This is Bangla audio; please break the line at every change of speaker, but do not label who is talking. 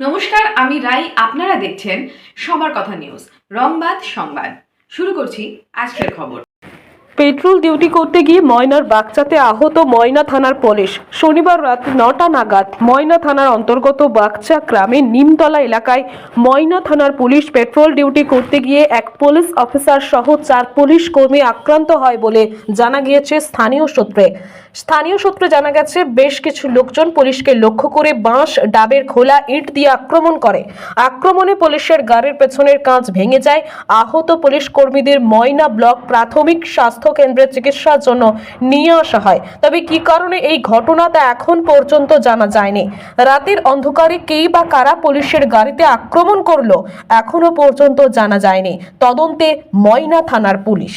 নমস্কার আমি রাই। আপনারা দেখছেন সবার কথা নিউজ রংবাদ সংবাদ। শুরু করছি আজকের খবর।
পেট্রোল ডিউটি করতে গিয়ে ময়নার বাগচাতে আহত ময়না থানার পুলিশ। শনিবার রাত নটা নাগাদ ময়না থানার অন্তর্গত বাগচা গ্রামের নিমতলা এলাকায় ময়না থানার পুলিশ পেট্রোল ডিউটি করতে গিয়ে এক পুলিশ অফিসার সহ চার পুলিশ কর্মী আক্রান্ত হয় বলে জানা গিয়েছে স্থানীয় সূত্রে। স্থানীয় সূত্রে জানা গেছে, বেশ কিছু লোকজন পুলিশকে লক্ষ্য করে বাঁশ, ডাবের খোলা ইট দিয়ে আক্রমণ করে। আক্রমণে পুলিশের গাড়ির পেছনের কাঁচ ভেঙে যায়। আহত পুলিশ কর্মীদের ময়না ব্লক প্রাথমিক স্বাস্থ্য কেন্দ্রে চিকিৎসার জন্য নিয়ে আসা হয়। তবে কি কারণে এই ঘটনা তা এখন পর্যন্ত জানা যায়নি? রাতের অন্ধকারে কেই বা কারা পুলিশের গাড়িতে আক্রমণ করল এখনও পর্যন্ত জানা যায়নি। তদন্তে ময়না থানার পুলিশ।